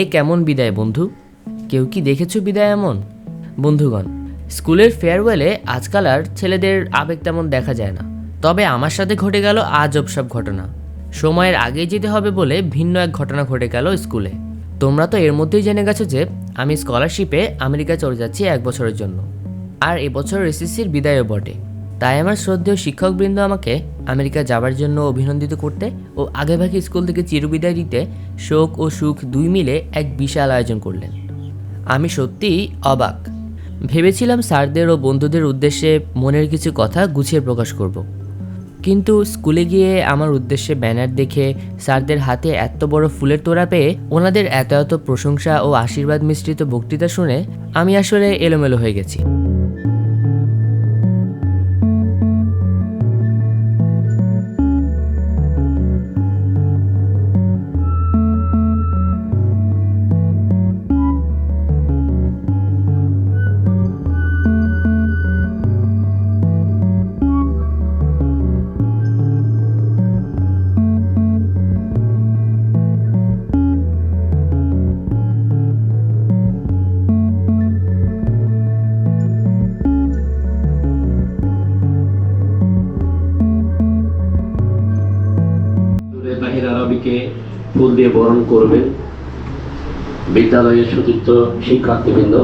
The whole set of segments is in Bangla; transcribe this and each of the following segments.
এ কেমন বিদায়, বন্ধু? কেউ কি দেখেছ বিদায় এমন? বন্ধুগণ, স্কুলের ফেয়ারওয়েলে আজকাল আর ছেলেদের আবেগ তেমন দেখা যায় না। তবে আমার সাথে ঘটে গেল আজব সব ঘটনা। সময়ের আগেই যেতে হবে বলে ভিন্ন এক ঘটনা ঘটে গেল স্কুলে। তোমরা তো এর মধ্যেই জেনে গেছো যে, আমি স্কলারশিপে আমেরিকা চলে যাচ্ছি এক বছরের জন্য। আর এবছর এসএসসির বিদায়ও বটে। তাই আমার শ্রদ্ধেয় শিক্ষকবৃন্দ আমাকে আমেরিকা যাবার জন্য অভিনন্দিত করতে ও আগেভাগে স্কুল থেকে চিরবিদায় দিতে শোক ও সুখ দুই মিলে এক বিশাল আয়োজন করলেন। আমি সত্যিই অবাক। ভেবেছিলাম স্যারদের ও বন্ধুদের উদ্দেশ্যে মনের কিছু কথা গুছিয়ে প্রকাশ করব। কিন্তু স্কুলে গিয়ে আমার উদ্দেশ্যে ব্যানার দেখে স্যারদের হাতে এত বড় ফুলের তোড়া পেয়ে ওনাদের এত এত প্রশংসা ও আশীর্বাদ মিশ্রিত বক্তৃতা শুনে আমি আসলে এলোমেলো হয়ে গেছি। দিয়ে করবেন বিদ্যালয়ের সতীর্থ শিক্ষার্থীবৃন্দ।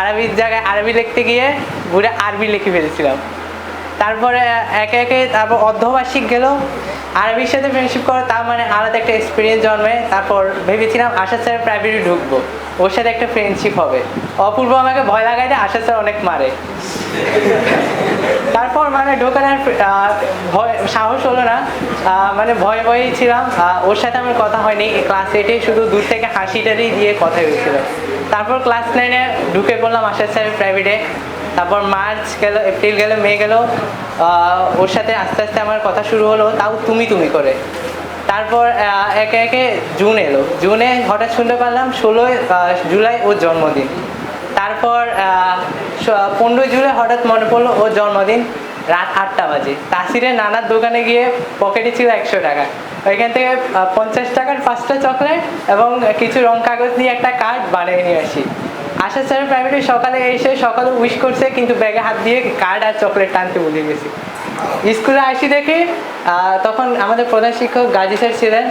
আরবির জায়গায় আরবি লিখতে গিয়ে ঘুরে আরবি লিখে ফেলেছিলাম। তারপরে একে একে তারপর অর্ধবার্ষিক গেল। আরবির সাথে ফ্রেন্ডশিপ করা তার মানে আলাদা একটা এক্সপিরিয়েন্স জন্মে। তারপর ভেবেছিলাম আশা স্যার প্রাইভেটে ঢুকবো। ওর সাথে একটা ফ্রেন্ডশিপ হবে। অপূর্ব আমাকে ভয় লাগাই দেয় আশা স্যার অনেক মারে। তারপর মানে ঢোকানোর আহ, ভয় সাহস হলো না। মানে ভয় ভয়েই ছিলাম। ওর সাথে আমার কথা হয়নি। ক্লাস এইটে শুধু দূর থেকে হাসিটারি দিয়ে কথা হয়েছিল। তারপর ক্লাস নাইনে ঢুকে পড়লাম আশা স্যারের প্রাইভেটে তারপর মার্চ গেল, এপ্রিল গেল, মে গেল ওর সাথে আস্তে আস্তে আমার কথা শুরু হলো, তাও তুমি তুমি করে। তারপর একে একে জুন এলো। জুনে হঠাৎ শুনতে পারলাম ষোলোই জুলাই ওর জন্মদিন। তারপর পনেরোই জুলাই হঠাৎ মনে পড়ল ওর জন্মদিন, রাত আটটা বাজে। তাসিরে নানার দোকানে গিয়ে পকেটে ছিল একশো টাকা। ওইখান থেকে পঞ্চাশ টাকার পাঁচটা চকলেট এবং কিছু রং কাগজ দিয়ে একটা কার্ড বানিয়ে নিয়ে আসি। আশা স্যার প্রাইভেটে সকালে এসে সকালে উইশ করছে, কিন্তু ব্যাগে হাত দিয়ে কার্ড আর চকলেট টানতে ভুলে গেছি। স্কুলে আসি দেখে তখন আমাদের প্রধান শিক্ষক গাজী স্যার ছিলেন।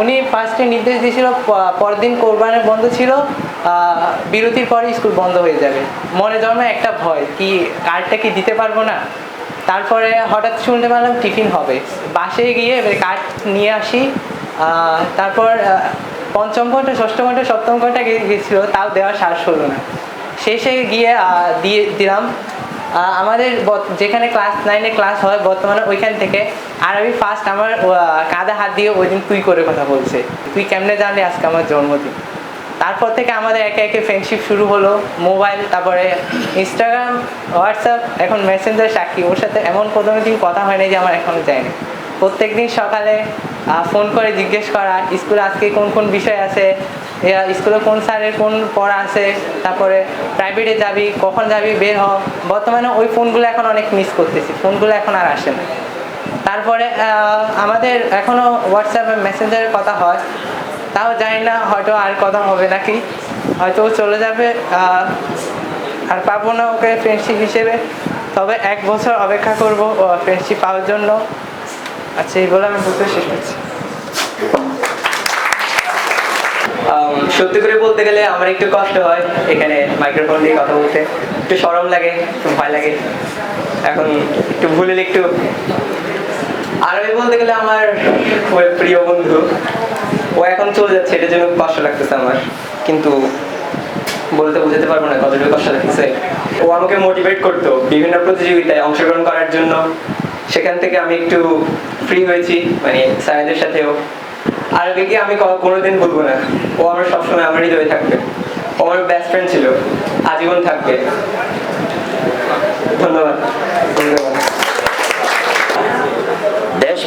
উনি ফার্স্টে নির্দেশ দিয়েছিল পরদিন কোরবানের বন্ধ ছিল বিরতির পরে স্কুল বন্ধ হয়ে যাবে। মনে জন্মে একটা ভয়, কি কার্ডটা কি দিতে পারব না? তারপরে হঠাৎ শুনতে পেলাম টিফিন হবে। বাসে গিয়ে কার্ড নিয়ে আসি তারপর পঞ্চম ঘণ্টা, ষষ্ঠ ঘণ্টা, সপ্তম ঘণ্টা গেছিল তাও দেওয়ার সাহস হলো না। শেষে গিয়ে দিয়ে দিলাম। আমাদের যেখানে ক্লাস নাইনে ক্লাস হয়, বর্তমানে ওইখান থেকে আরবি ফার্স্ট আমার কাঁধে হাত দিয়ে ওই দিন তুই করে কথা বলছে। তুই কেমনে জানলি আজকে আমার জন্মদিন? তারপর থেকে আমাদের একে একে ফ্রেন্ডশিপ শুরু হলো। মোবাইল, তারপরে ইনস্টাগ্রাম হোয়াটসঅ্যাপ এখন মেসেঞ্জার সাক্ষী। ওর সাথে এমন কোনো দিন কথা হয়নি যে আমার এখনও যায়নি। প্রত্যেক দিন সকালে ফোন করে জিজ্ঞেস করা, স্কুলে আজকে কোন কোন বিষয় আছে? স্কুলে কোন স্যারের কোন পড়া আছে? তারপরে প্রাইভেটে যাবি, কখন যাবি, বের হ। বর্তমানে ওই ফোনগুলো এখন অনেক মিস করতেছি ফোনগুলো এখন আর আসে না। তারপরে আমাদের এখনও হোয়াটসঅ্যাপে মেসেঞ্জারে কথা হয়। তাও জানি না হয়তো আর কথা হবে নাকি। হয়তো চলে যাবে আর পাবো না ওকে ফ্রেন্ডশিপ হিসেবে। তবে এক বছর অপেক্ষা করব ফ্রেন্ডশিপ পাওয়ার জন্য। আচ্ছা এই বলে আমি বলতে শেষ সত্যি করে বলতে গেলে আমার একটু কষ্ট হয় এখানে মাইক্রোফোন দিয়ে কথা বলতে। একটু সরম লাগে, একটু ভয় লাগে। এখন একটু একটু। আরবি বলতে গেলে আমার প্রিয় বন্ধু, ও এখন চলে যাচ্ছে, এটার জন্য কষ্ট লাগতেছে আমার। কিন্তু বলতে বুঝাতে পারব না কতটুকু কষ্ট লাগতেছে। ও আমাকে মোটিভেট করতো বিভিন্ন প্রতিযোগিতায় অংশগ্রহণ করার জন্য। সেখান থেকে আমি একটু ফ্রি হয়েছি মানে স্যারদের সাথেও। আরবিকে আমি কোনোদিন ভুলবো না। ও আমার সবসময় আমার হৃদয়ে থাকবে। ও আমার বেস্ট ফ্রেন্ড ছিল। আজীবন থাকবে। ধন্যবাদ। ধন্যবাদ।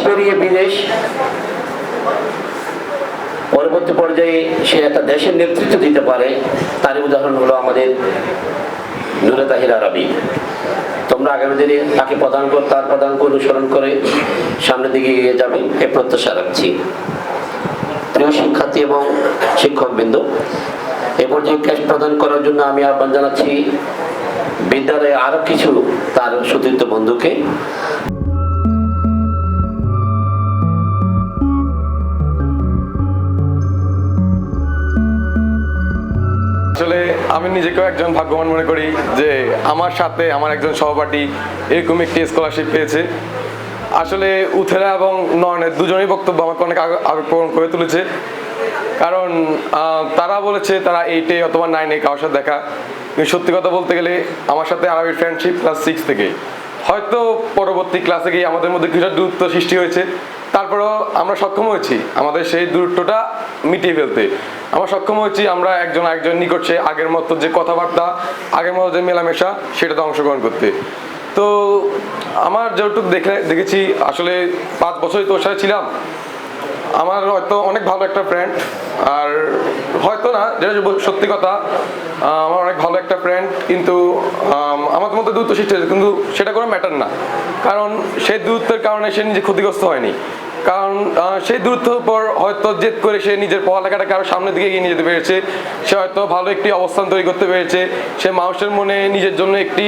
পেরিয়ে বিদেশ। পরবর্তী পর্যায়ে সে একটা দেশের নেতৃত্ব দিতে পারে। তারই উদাহরণ হলো আমাদের নুরে তাহির আরবি। তোমরা আগামী দিনে তাকে প্রদান কর তার প্রদানকে অনুসরণ করে সামনের দিকে এগিয়ে যাবে এ প্রত্যাশা রাখছি। প্রিয় শিক্ষার্থী এবং শিক্ষকবৃন্দ, এ পর্যায়ে ক্যাশ প্রদান করার জন্য আমি আহ্বান জানাচ্ছি, বিদ্যালয়ে আরও কিছু তার সতীর্থ বন্ধুকে। আসলে আমি নিজেকেও একজন ভাগ্যবান মনে করি যে আমার সাথে আমার একজন সহপাঠী এরকম একটি স্কলারশিপ পেয়েছে। আসলে উথেরা এবং নয়নের দুজনেই বক্তব্য আমাকে অনেক আবেগপ্রবণ করে তুলেছে। কারণ তারা বলেছে তারা এইটে অথবা নাইনে কারোর সাথে দেখা। কিন্তু সত্যি কথা বলতে গেলে আমার সাথে আরবির ফ্রেন্ডশিপ ক্লাস সিক্স থেকে। হয়তো পরবর্তী ক্লাসে গিয়ে আমাদের মধ্যে কিছুটা দূরত্ব সৃষ্টি হয়েছে। তারপরেও আমরা সক্ষম হয়েছি আমাদের সেই দূরত্বটা মিটিয়ে ফেলতে। আমরা সক্ষম হয়েছি আমরা একজন একজন নিকট সে আগের মতো যে কথাবার্তা আগের মতো যে মেলামেশা সেটাতে অংশগ্রহণ করতে। তো আমার যেটুকু দেখে দেখেছি আসলে পাঁচ বছরই তোর সাথে ছিলাম। আমার হয়তো অনেক ভালো একটা ফ্রেন্ড আর হয়তো না যেটা সত্যি কথা আমার অনেক ভালো একটা ফ্রেন্ড কিন্তু আম, আমাদের মধ্যে দূরত্ব সৃষ্টি হয়েছে কিন্তু সেটা কোনো ম্যাটার না। কারণ সেই দূরত্বের কারণে সে নিজে ক্ষতিগ্রস্ত হয়নি। কারণ সেই দূরত্বের পর হয়তো জেদ করে সে নিজের পড়ালেখাটাকে আরও সামনের দিকে এগিয়ে নিয়ে যেতে পেরেছে। সে হয়তো ভালো একটি অবস্থান তৈরি করতে পেরেছে। সে মানুষের মনে নিজের জন্য একটি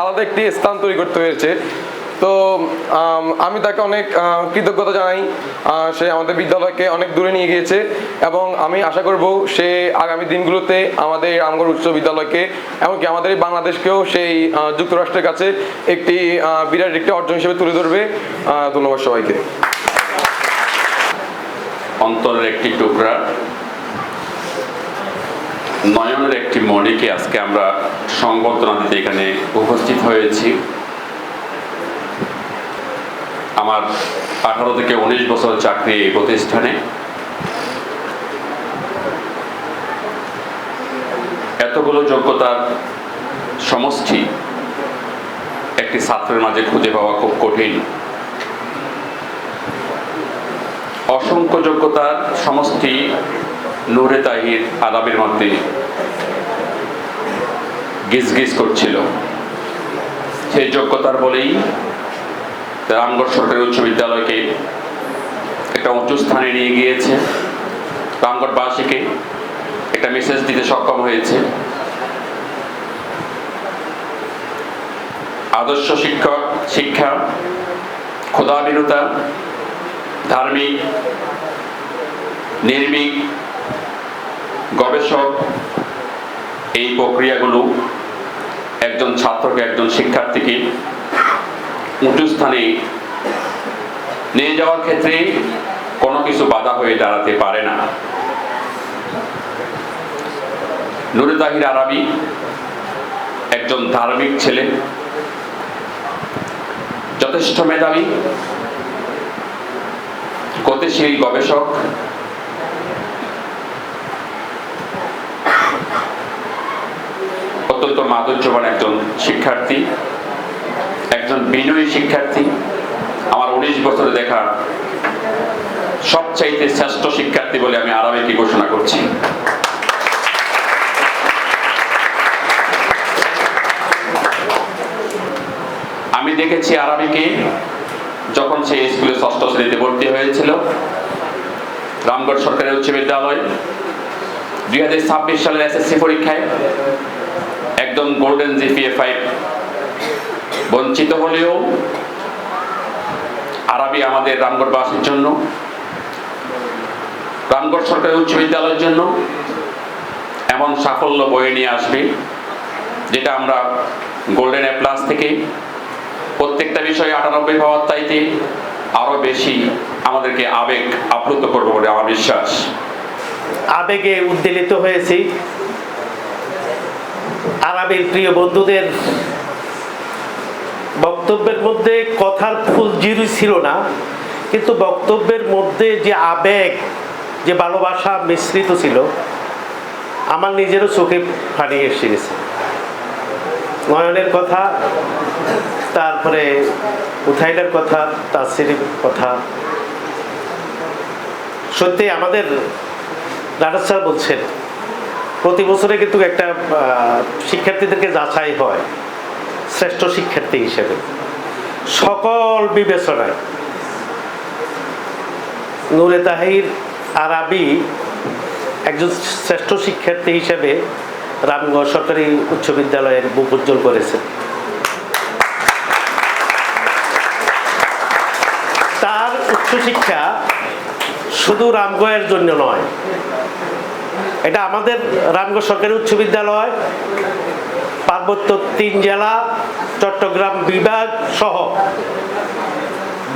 আলাদা একটি স্থান তৈরি করতে পেরেছে। তো, আমি তাকে অনেক কৃতজ্ঞতা জানাই। সে আমাদের বিদ্যালয়কে অনেক দূরে নিয়ে গিয়েছে এবং আমি আশা করব সে আগামী দিনগুলোতে আমাদের রামগড় উচ্চ বিদ্যালয়কে এমনকি আমাদের এই বাংলাদেশকেও সেই যুক্তরাষ্ট্রের কাছে একটি বিরাট একটি অর্জন হিসেবে তুলে ধরবে। ধন্যবাদ সবাইকে। অন্তরের একটি টুকরা, নয়নের একটি মণিকে আজকে আমরা সংবর্ধনা দিতে এখানে উপস্থিত হয়েছি। আমার আঠারো থেকে উনিশ বছর চাকরি এই প্রতিষ্ঠানে। এতগুলো যোগ্যতার সমষ্টি একটি ছাত্রের মাঝে খুঁজে পাওয়া খুব কঠিন। অসংখ্য যোগ্যতার সমষ্টি নূরে তাহির আলামের মধ্যে গিজ গিজ করছিল। সেই যোগ্যতার বলেই রামগড় সরকারি উচ্চ বিদ্যালয়কে একটা উঁচু স্থানে নিয়ে গিয়েছে। রামগড়বাসীকে একটা মেসেজ দিতে সক্ষম হয়েছে। আদর্শ শিক্ষক, শিক্ষা ক্ষুদাবিরতা ধার্মিক নির্মিক গবেষক এই প্রক্রিয়াগুলো একজন ছাত্রকে, একজন শিক্ষার্থীকে উঁচু স্থানে নিয়ে যাওয়ার ক্ষেত্রে কোনো কিছু বাধা হয়ে দাঁড়াতে পারে না। নুরে তাহির আরবি একজন ধার্মিক ছেলে, যথেষ্ট মেধাবী। গতিশীল গবেষক? অত্যন্ত মাধুর্যবান একজন শিক্ষার্থী, একজন বিনয়ী শিক্ষার্থী, আমার উনিশ বছরে দেখা সবচাইতে শ্রেষ্ঠ শিক্ষার্থী বলে আমি আরবিকে ঘোষণা করছি। আমি দেখেছি আরবিকে যখন সে স্কুলে ষষ্ঠ শ্রেণীতে ভর্তি হয়েছিল, রামগড় সরকারি উচ্চ বিদ্যালয়, দুই হাজার ছাব্বিশ সালের এসএসসি পরীক্ষায় একদম গোল্ডেন জিপিএ ফাইভ বঞ্চিত হলেও আরবি আমাদের রামগড়বাসীর জন্য, রামগড় সরকারি উচ্চ বিদ্যালয়ের জন্য এমন সাফল্য বয়ে নিয়ে আসবে, যেটা আমরা গোল্ডেন এ প্লাস থেকে প্রত্যেকটা বিষয়ে আটানব্বই হওয়ার চাইতে আরও বেশি আমাদেরকে আবেগ আপ্লুত করবে বলে আমার বিশ্বাস। আবেগে উদ্বেলিত হয়েছি। আরবের প্রিয় বন্ধুদের বক্তব্যের মধ্যে কথার ফুল জিরু ছিল না, কিন্তু বক্তব্যের মধ্যে যে আবেগ, যে ভালোবাসা মিশ্রিত ছিল, আমার নিজেরও চোখে পানি এসে গেছে। নয়নের কথা, তারপরে উথাইলের কথা তাসিরের কথা। সত্যি আমাদের রানার স্যার বলছেন, প্রতি বছরে কিন্তু একটা শিক্ষার্থীদেরকে যাচাই হয়, শ্রেষ্ঠ শিক্ষার্থী হিসেবে। সকল বিবেচনায় নূরে তাহির আরাবি একজন শ্রেষ্ঠ শিক্ষার্থী হিসেবে রামগড় সরকারি উচ্চ বিদ্যালয়ের বুক উজ্জ্বল করেছে। তার উচ্চশিক্ষা শুধু রামগড়ের জন্য নয়, এটা আমাদের রামগড় সরকারি উচ্চ বিদ্যালয়, পার্বত্য তিন জেলা, চট্টগ্রাম বিভাগ সহ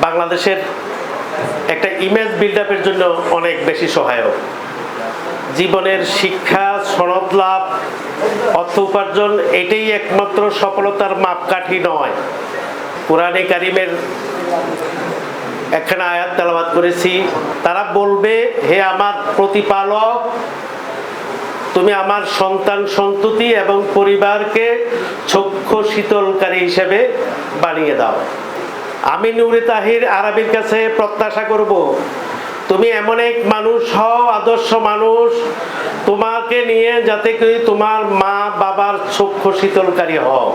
বাংলাদেশের একটা ইমেজ বিল্ড আপের জন্য অনেক বেশি সহায়ক। জীবনের শিক্ষা, সনদ লাভ, অর্থ উপার্জন, এটাই একমাত্র সফলতার মাপকাঠি নয়। কোরআনে কারিমের একখানা আয়াত তেলাবাদ করেছি, তারা বলবে, হে আমার প্রতিপালক, তুমি আমার সন্তান সন্ততি এবং পরিবারকে চক্ষু শীতলকারী হিসেবে বানিয়ে দাও। আমি নুরে তাহির আরবির কাছে প্রত্যাশা করব তুমি এমন এক মানুষ হও, আদর্শ মানুষ। তোমাকে নিয়ে যাতে করে তোমার মা বাবার চক্ষু শীতলকারী হও।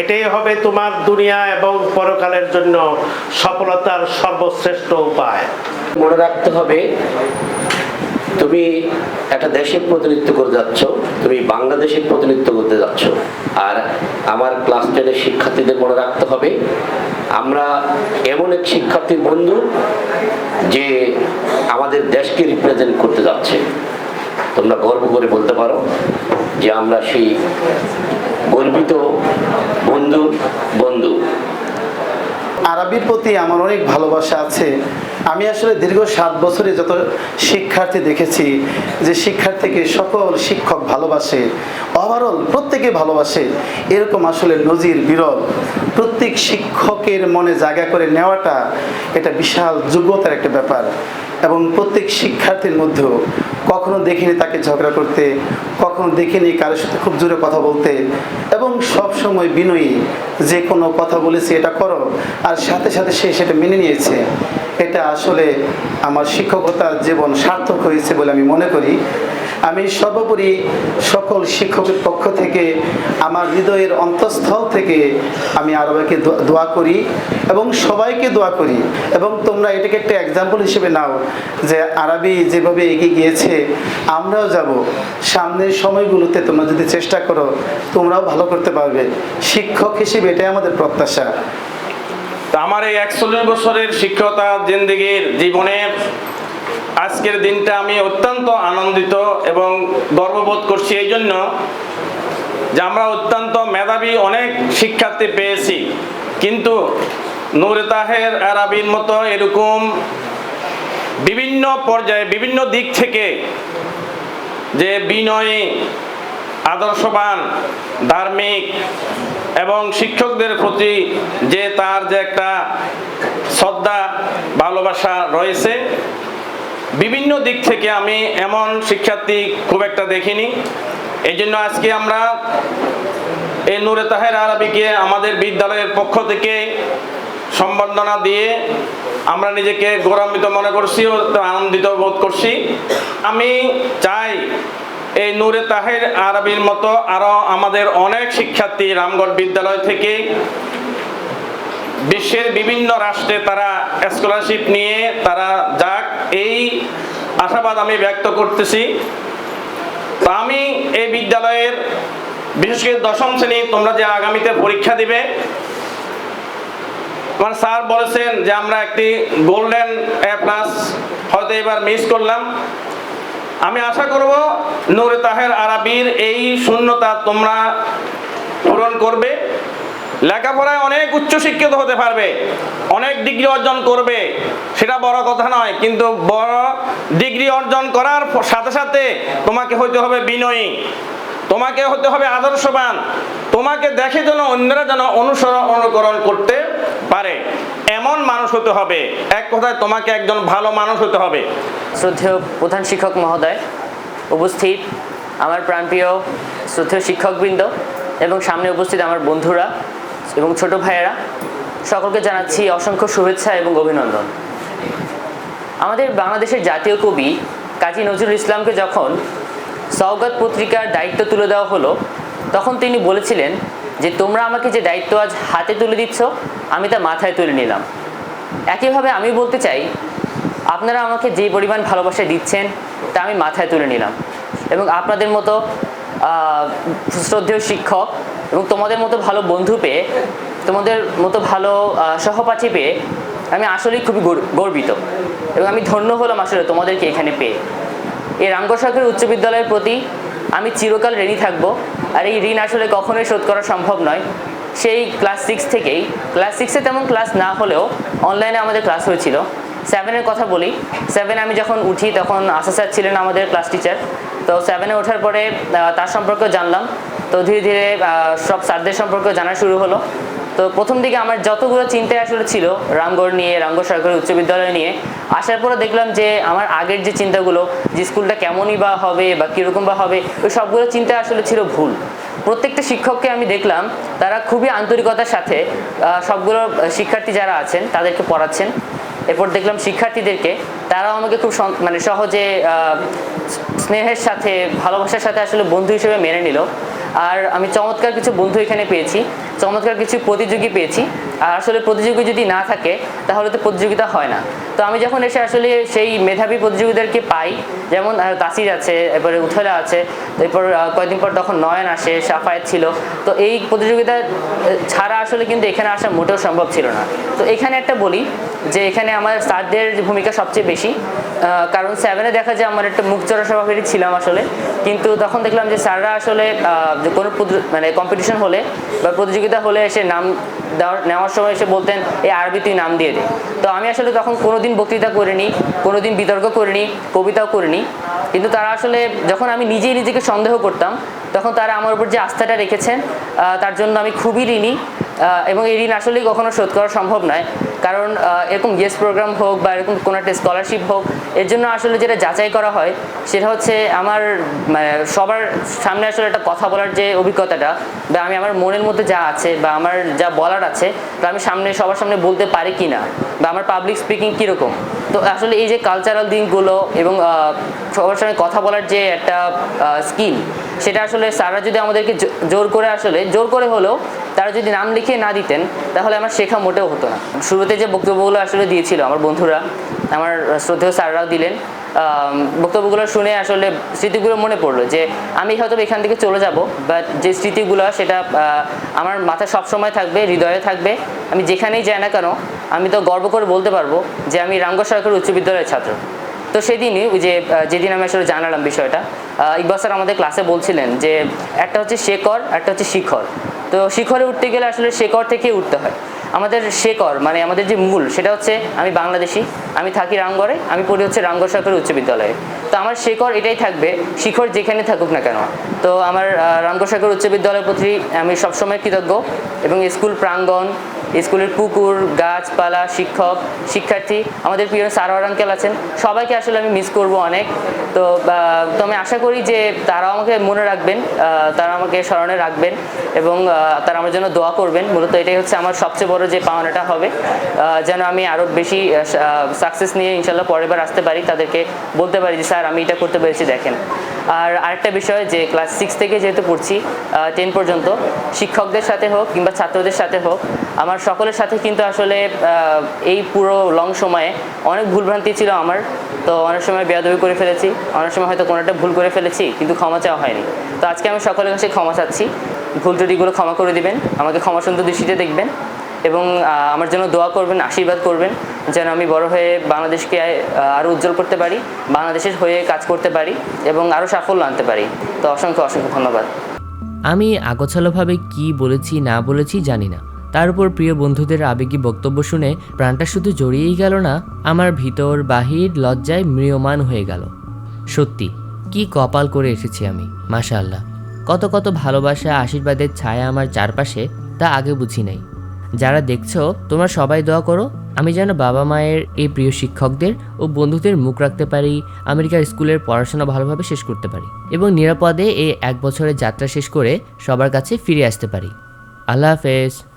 এটাই হবে তোমার দুনিয়া এবং পরকালের জন্য সফলতার সর্বশ্রেষ্ঠ উপায়। মনে রাখতে হবে তুমি একটা দেশের প্রতিনিধিত্ব করে যাচ্ছ, তুমি বাংলাদেশের প্রতিনিধিত্ব করতে যাচ্ছ। আর আমার ক্লাস টেনের শিক্ষার্থীদের মনে রাখতে হবে, আমরা এমন এক শিক্ষার্থীর বন্ধু যে আমাদের দেশকে রিপ্রেজেন্ট করতে যাচ্ছে। তোমরা গর্ব করে বলতে পারো যে আমরা সেই গর্বিত বন্ধু বন্ধু। আরবির প্রতি আমার অনেক ভালোবাসা আছে। আমি আসলে দীর্ঘ সাত বছরে যত শিক্ষার্থী দেখেছি, যে শিক্ষার্থীকে সকল শিক্ষক ভালোবাসে ওভারঅল প্রত্যেকে ভালোবাসে, এরকম আসলে নজির বিরল। প্রত্যেক শিক্ষকের মনে জায়গা করে নেওয়াটা এটা বিশাল যোগ্যতার একটা ব্যাপার। এবং প্রত্যেক শিক্ষার্থীর মধ্যেও কখনো দেখিনি তাকে ঝগড়া করতে, কখনো দেখিনি কারোর সাথে খুব জোরে কথা বলতে এবং সব সময় বিনয়ী, যে কোনো কথা বলেছি এটা করো, আর সাথে সাথে সে সেটা মেনে নিয়েছে। এটা আসলে আমার শিক্ষকতার জীবন সার্থক হয়েছে বলে আমি মনে করি। আমি সর্বোপরি সকল শিক্ষকের পক্ষ থেকে, আমার হৃদয়ের অন্তঃস্থল থেকে আমি আরবাকে দোয়া করি এবং সবাইকে দোয়া করি। এবং তোমরা এটাকে একটা এক্সাম্পল হিসেবে নাও যে আরবি যেভাবে এগিয়ে গিয়েছে, আমরাও যাব। সামনের সময়গুলোতে তোমরা যদি চেষ্টা করো, তোমরাও ভালো করতে পারবে। শিক্ষক হিসেবে এটাই আমাদের প্রত্যাশা। আমার এই একচল্লিশ বছরের শিক্ষকতা জিন্দিগির জীবনের আজকের দিনটা আমি অত্যন্ত আনন্দিত এবং গর্ববোধ করছি এই জন্য যে আমরা অত্যন্ত মেধাবী অনেক শিক্ষার্থী পেয়েছি। কিন্তু নূরে তাহের আরাবির মতো এরকম বিভিন্ন পর্যায়ে, বিভিন্ন দিক থেকে যে বিনয়ী, আদর্শবান, ধার্মিক এবং শিক্ষকদের প্রতি যে তার যে একটা শ্রদ্ধা, ভালোবাসা রয়েছে বিভিন্ন দিক থেকে আমি এমন শিক্ষার্থী খুব একটা দেখিনি। এই জন্য আজকে আমরা এই নূরে তাহের আরবিকে আমাদের বিদ্যালয়ের পক্ষ থেকে সম্বর্ধনা দিয়ে আমরা নিজেকে গৌরবান্বিত মনে করছি ও আনন্দিত বোধ করছি। আমি চাই এই নূরে তাহের আরবির মতো আরও আমাদের অনেক শিক্ষার্থী রামগড় বিদ্যালয় থেকে বিশ্বের বিভিন্ন রাষ্ট্রে তারা স্কলারশিপ নিয়ে তারা যাক। এই আশাবাদ আমি ব্যক্ত করতেছি। তো আমি এই বিদ্যালয়ের, বিশেষ করে দশম শ্রেণি, তোমরা যে আগামীতে পরীক্ষা দিবে আমার স্যার বলেছেন যে আমরা একটি গোল্ডেন এ প্লাস হয়তো এবার মিস করলাম। আমি আশা করব নূরে তাহের আরাবির এই শূন্যতা তোমরা পূরণ করবে। লেখাপড়ায় অনেক উচ্চশিক্ষিত হতে পারবে, অনেক ডিগ্রি অর্জন করবে, সেটা বড় কথা নয়, কিন্তু বড় ডিগ্রি অর্জন করার সাথে সাথে তোমাকে হইতে হবে বিনয়ী, তোমাকে হতে হবে আদর্শবান, তোমাকে দেখে যেন অন্যরা যেন অনুসরণ অনুকরণ করতে পারে। এমন মানুষ হতে হবে, এক কথায় তোমাকে একজন ভালো মানুষ হতে হবে। শ্রদ্ধেয় প্রধান শিক্ষক মহোদয়, উপস্থিত আমার প্রাণপ্রিয় শ্রদ্ধেয় শিক্ষকবৃন্দ এবং সামনে উপস্থিত আমার বন্ধুরা এবং ছোট ভাইয়েরা, সকলকে জানাচ্ছি অসংখ্য শুভেচ্ছা এবং অভিনন্দন। আমাদের বাংলাদেশের জাতীয় কবি কাজী নজরুল ইসলামকে যখন সওগাত পত্রিকার দায়িত্ব তুলে দেওয়া হলো, তখন তিনি বলেছিলেন যে, তোমরা আমাকে যে দায়িত্ব আজ হাতে তুলে দিচ্ছ, আমি তা মাথায় তুলে নিলাম। একইভাবে আমি বলতে চাই, আপনারা আমাকে যে পরিমাণ ভালোবাসা দিচ্ছেন, তা আমি মাথায় তুলে নিলাম। এবং আপনাদের মতো শ্রদ্ধেয় শিক্ষক এবং তোমাদের মতো ভালো বন্ধু পেয়ে, তোমাদের মতো ভালো সহপাঠী পেয়ে আমি আসলেই খুবই গর- গর্বিত। এবং আমি ধন্য হলাম আসলে তোমাদেরকে এখানে পেয়ে। এই রামগড় সরকারি উচ্চ বিদ্যালয়ের প্রতি আমি চিরকাল ঋণী থাকব। আর এই ঋণ আসলে কখনোই শোধ করা সম্ভব নয়। সেই ক্লাস সিক্স থেকেই, ক্লাস সিক্সে তেমন ক্লাস না হলেও অনলাইনে আমাদের ক্লাস হয়েছিল। সেভেনের কথা বলি। সেভেনে আমি যখন উঠি তখন আশা স্যার ছিলেন আমাদের ক্লাস টিচার। তো সেভেনে ওঠার পরে তার সম্পর্কে জানলাম। তো ধীরে ধীরে সব স্যারদের সম্পর্কে জানা শুরু হলো। তো প্রথম দিকে আমার যতগুলো চিন্তায় আসলে ছিল, রামগড় নিয়ে, রামগড় সরকারি উচ্চ বিদ্যালয় নিয়ে, আসার পরে দেখলাম যে আমার আগের যে চিন্তাগুলো, যে স্কুলটা কেমনই বা হবে বা কীরকম বা হবে, ওই সবগুলো চিন্তা আসলে ছিল ভুল। প্রত্যেকটা শিক্ষককে আমি দেখলাম, তারা খুবই আন্তরিকতার সাথে সবগুলো শিক্ষার্থী যারা আছেন, তাদেরকে পড়াচ্ছেন। এরপর দেখলাম শিক্ষার্থীদেরকে, তারাও আমাকে খুব মানে সহজে স্নেহের সাথে, ভালোবাসার সাথে আসলে বন্ধু হিসেবে মেনে নিল। আর আমি চমৎকার কিছু বন্ধু এখানে পেয়েছি, চমৎকার কিছু প্রতিযোগী পেয়েছি। আর আসলে প্রতিযোগী যদি না থাকে, তাহলে তো প্রতিযোগিতা হয় না। তো আমি যখন এসে আসলে সেই মেধাবী প্রতিযোগীদেরকে পাই, যেমন তাসির আছে, এরপরে উথলা আছে, এরপর কয়েকদিন পর তখন নয়ন আসে সাফায়েত ছিল। তো এই প্রতিযোগিতা ছাড়া আসলে কিন্তু এখানে আসা মোটেও সম্ভব ছিল না। তো এখানে একটা বলি যে এখানে আমার স্যারদের ভূমিকা সবচেয়ে বেশি। কারণ সেভেনে দেখা যায় আমার একটা মুখ চড়া স্বভাবেরই ছিলাম আসলে। কিন্তু তখন দেখলাম যে স্যাররা আসলে যে কোনো মানে কম্পিটিশন হলে বা প্রতিযোগিতা হলে এসে নাম দেওয়ার নেওয়ার সময় এসে বলতেন এই আরবি তুই নাম দিয়ে দে। তো আমি আসলে তখন কোনোদিন বক্তৃতা করিনি, কোনোদিন বিতর্ক করিনি, কবিতাও করিনি। কিন্তু তারা আসলে যখন আমি নিজেই নিজেকে সন্দেহ করতাম, তখন তারা আমার উপর যে আস্থাটা রেখেছেন তার জন্য আমি খুবই ঋণী। এবং এই ঋণ আসলেই কখনো শোধ করা সম্ভব নয়। কারণ এরকম গেস্ট প্রোগ্রাম হোক বা এরকম কোনো একটা স্কলারশিপ হোক, এর জন্য আসলে যেটা যাচাই করা হয়, সেটা হচ্ছে আমার মানে সবার সামনে আসলে একটা কথা বলার যে অভিজ্ঞতাটা বা আমি আমার মনের মধ্যে যা আছে বা আমার যা বলার আছে, তা আমি সামনে, সবার সামনে বলতে পারি কি না বা আমার পাবলিক স্পিকিং কীরকম। তো আসলে এই যে কালচারাল দিকগুলো এবং সবার সঙ্গে কথা বলার যে একটা স্কিল সেটা আসলে স্যাররা যদি আমাদেরকে জোর করে আসলে, জোর করে হলেও তারা যদি নাম লিখিয়ে না দিতেন, তাহলে আমার শেখা মোটেও হতো না। শুরুতে যে বক্তব্যগুলো আসলে দিয়েছিল আমার বন্ধুরা, আমার শ্রদ্ধেয় স্যাররাও দিলেন বক্তব্যগুলো শুনে আসলে স্মৃতিগুলো মনে পড়ল যে আমি হয়তো এখান থেকে চলে যাব বাট যে স্মৃতিগুলো, সেটা আমার মাথায় সবসময় থাকবে, হৃদয়ে থাকবে। আমি যেখানেই যাই না কেন, আমি তো গর্ব করে বলতে পারব যে আমি রামগড় সরকারি উচ্চ বিদ্যালয়ের ছাত্র। তো সেদিনই ওই যে যেদিন আমি আসলে জানালাম বিষয়টা ইকবাস স্যার আমাদের ক্লাসে বলছিলেন যে একটা হচ্ছে শেকর একটা হচ্ছে শিখর। তো শিখরে উঠতে গেলে আসলে শেকর থেকে উঠতে হয়। আমাদের শেকর মানে আমাদের যে মূল, সেটা হচ্ছে আমি বাংলাদেশি, আমি থাকি রামগড়ে আমি পড়ি হচ্ছে রামগড় সরকারি উচ্চ বিদ্যালয়ে। তো আমার শেখর এটাই থাকবে, শিখর যেখানে থাকুক না কেন। তো আমার রামগড় উচ্চ বিদ্যালয়ের প্রতি আমি সবসময় কৃতজ্ঞ এবং স্কুল প্রাঙ্গণ, স্কুলের পুকুর গাছপালা, শিক্ষক, শিক্ষার্থী, আমাদের প্রিয় সারোয়ার আঙ্কেল আছেন, সবাইকে আসলে আমি মিস করব অনেক। তো তো আমি আশা করি যে তারাও আমাকে মনে রাখবেন তারা আমাকে স্মরণে রাখবেন এবং তারা আমার জন্য দোয়া করবেন। মূলত এটাই হচ্ছে আমার সবচেয়ে বড় যে পাওনাটা হবে যেন আমি আরও বেশি সাকসেস নিয়ে ইনশাল্লাহ পরের বার আসতে পারি। তাদেরকে বলতে পারি যে, স্যার আমি এটা করতে পেরেছি, দেখেন। আর আরেকটা বিষয় যে ক্লাস সিক্স থেকে যেহেতু পড়ছি টেন পর্যন্ত, শিক্ষকদের সাথে হোক কিংবা ছাত্রদের সাথে হোক, আমার সকলের সাথে কিন্তু আসলে এই পুরো লং সময়ে অনেক ভুলভ্রান্তি ছিল আমার। তো অনেক সময় বেয়াদবি করে ফেলেছি, অনেক সময় হয়তো কোনো একটা ভুল করে ফেলেছি, কিন্তু ক্ষমা চাওয়া হয়নি। তো আজকে আমি সকলের কাছে ক্ষমা চাচ্ছি। ভুল ত্রুটিগুলো ক্ষমা করে দিবেন, আমাকে ক্ষমা সুন্দর দৃষ্টিতে দেখবেন এবং আমার জন্য দোয়া করবেন, আশীর্বাদ করবেন। যেন আমি বড় হয়ে বাংলাদেশকে আরও উজ্জ্বল করতে পারি, বাংলাদেশের হয়ে কাজ করতে পারি এবং আরও সাফল্য আনতে পারি। তো অসংখ্য অসংখ্য ধন্যবাদ। আমি আগোছালোভাবে কি বলেছি, না বলেছি জানি না। তার উপর প্রিয় বন্ধুদের আবেগী বক্তব্য শুনে প্রাণটা শুধু জড়িয়েই গেল না, আমার ভিতর বাহির লজ্জায় ম্রিয়মান হয়ে গেল। সত্যি, কি কপাল করে এসেছি আমি মাশা আল্লাহ কত কত ভালোবাসা, আশীর্বাদের ছায়া আমার চারপাশে, তা আগে বুঝি নাই। যারা দেখছ, তোমরা সবাই দোয়া করো, আমি যেন বাবা মায়ের এই প্রিয় শিক্ষকদের ও বন্ধুদের মুখ রাখতে পারি, আমেরিকার স্কুলের পড়াশোনা ভালোভাবে শেষ করতে পারি এবং নিরাপদে এই এক বছরের যাত্রা শেষ করে সবার কাছে ফিরে আসতে পারি। আল্লাহ হাফেজ।